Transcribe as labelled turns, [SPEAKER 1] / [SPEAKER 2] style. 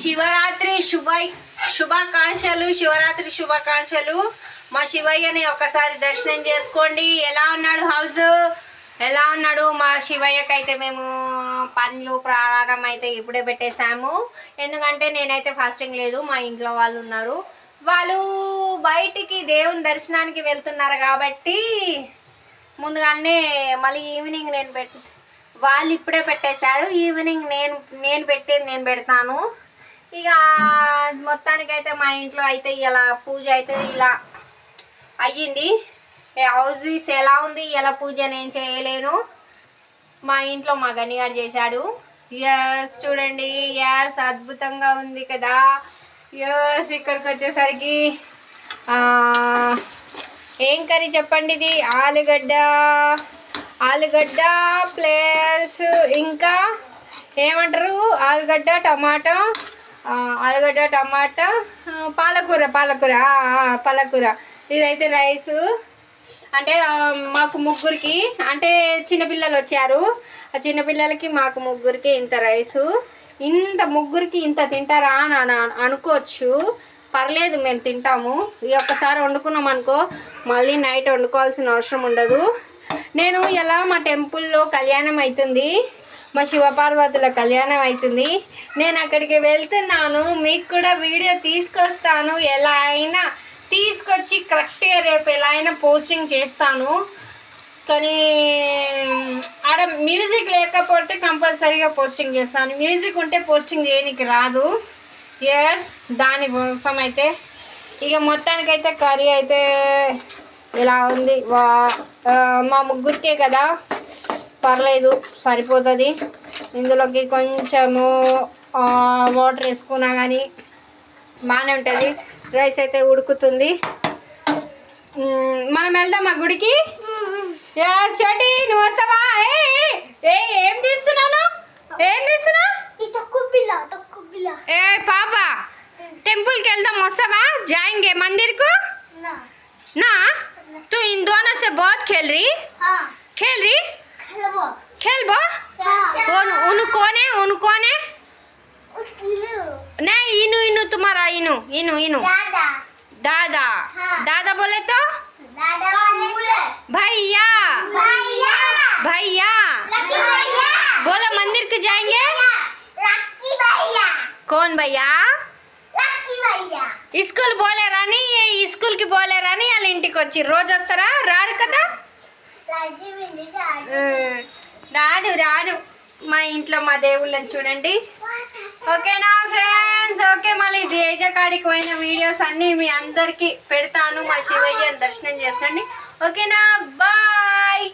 [SPEAKER 1] శివరాత్రి శుభ శుభాకాంక్షలు శివరాత్రి శుభాకాంక్షలు. మా శివయ్యని ఒక్కసారి దర్శనం చేసుకోండి. ఎలా ఉన్నాడు హౌస్ ఎలా ఉన్నాడు? మా శివయ్యకి అయితే మేము పనులు ప్రారంభం అయితే ఇప్పుడే పెట్టేశాము. ఎందుకంటే నేనైతే ఫాస్టింగ్ లేదు మా ఇంట్లో వాళ్ళు ఉన్నారు. వాళ్ళు బయటికి దేవుని దర్శనానికి వెళ్తున్నారు కాబట్టి ముందుగానే మళ్ళీ ఈవినింగ్ నేను పెట్ వాళ్ళు ఇప్పుడే పెట్టేశారు. ఈవినింగ్ నేను నేను పెట్టేది నేను పెడతాను. ఇక మొత్తానికైతే మా ఇంట్లో అయితే ఇలా పూజ అయితే ఇలా అయ్యింది. హౌస్ ఎలా ఉంది ఇలా పూజ నేను చేయలేను. మా ఇంట్లో మా గనిగాడు చేశాడు. ఎస్ చూడండి. ఎస్ అద్భుతంగా ఉంది కదా. ఎస్ ఇక్కడికి వచ్చేసరికి ఏం కర్రీ చెప్పండి ఇది? ఆలుగడ్డ. ఆలుగడ్డ ప్లస్ ఇంకా ఏమంటారు? ఆలుగడ్డ టమాటా. ఆలుగడ్డ టమాటా పాలకూర పాలకూర పాలకూర. ఇదైతే రైసు. అంటే మాకు ముగ్గురికి అంటే చిన్నపిల్లలు వచ్చారు. ఆ చిన్నపిల్లలకి మాకు ముగ్గురికి ఇంత రైసు. ఇంత ముగ్గురికి ఇంత తింటారా అని అనుకోవచ్చు. పర్లేదు మేము తింటాము. ఈ ఒక్కసారి వండుకున్నాం అనుకో మళ్ళీ నైట్ వండుకోవాల్సిన అవసరం ఉండదు. నేను ఎలా మా టెంపుల్లో కళ్యాణం అవుతుంది మా శివపార్వతుల కళ్యాణం అవుతుంది. నేను అక్కడికి వెళ్తున్నాను. మీకు కూడా వీడియో తీసుకొస్తాను. ఎలా అయినా తీసుకొచ్చి కరెక్ట్గా రేపు ఎలా అయినా పోస్టింగ్ చేస్తాను. కానీ ఆడ మ్యూజిక్ లేకపోతే కంపల్సరీగా పోస్టింగ్ చేస్తాను. మ్యూజిక్ ఉంటే పోస్టింగ్ చేయనికి రాదు. ఎస్ దానికోసం అయితే. ఇక మొత్తానికైతే కర్రీ అయితే ఇలా ఉంది? వా మా ముగ్గురికే కదా. పర్లేదు సరిపోతుంది ఇందులోకి కొంచెము ఆ, వాటర్ వేసుకున్నా కానీ బాగానే ఉంటుంది రైస్ అయితే ఉడుకుతుంది మ్మ్, మనం వెళ్దామా గుడికి ఎస్ చోటి నువ్వు వస్తావా ఏ ఏ, ఏ ఏం తీస్తున్నాను ఏం తీస్తున్నా ఏ పాప टेम्पल के వెళ్దాం వస్తావా जाएंगे मंदिर को ना तू इन दोनों से बहुत खेल रही खेल रही खेल बो कौन उन कौन है उन कौन है नहीं इनु इनु तुम्हारा इनु इनु इनु दादा दादा बोले तो भैया भैया बोला मंदिर को जाएंगे कौन भैया స్కూల్ పోలేరని ఈ స్కూల్కి పోలేరని వాళ్ళ ఇంటికి వచ్చి రోజు వస్తారా రారు కదా ఉమ్, రాదు రాదు మా ఇంట్లో మా దేవుళ్ళని చూడండి. ఓకేనా ఫ్రెండ్స్ ఓకే మళ్ళీ దేజ కాడికి పోయిన వీడియోస్ అన్నీ మీ అందరికీ పెడతాను. మా శివయ్యని దర్శనం చేసుకోండి. ఓకేనా బాయ్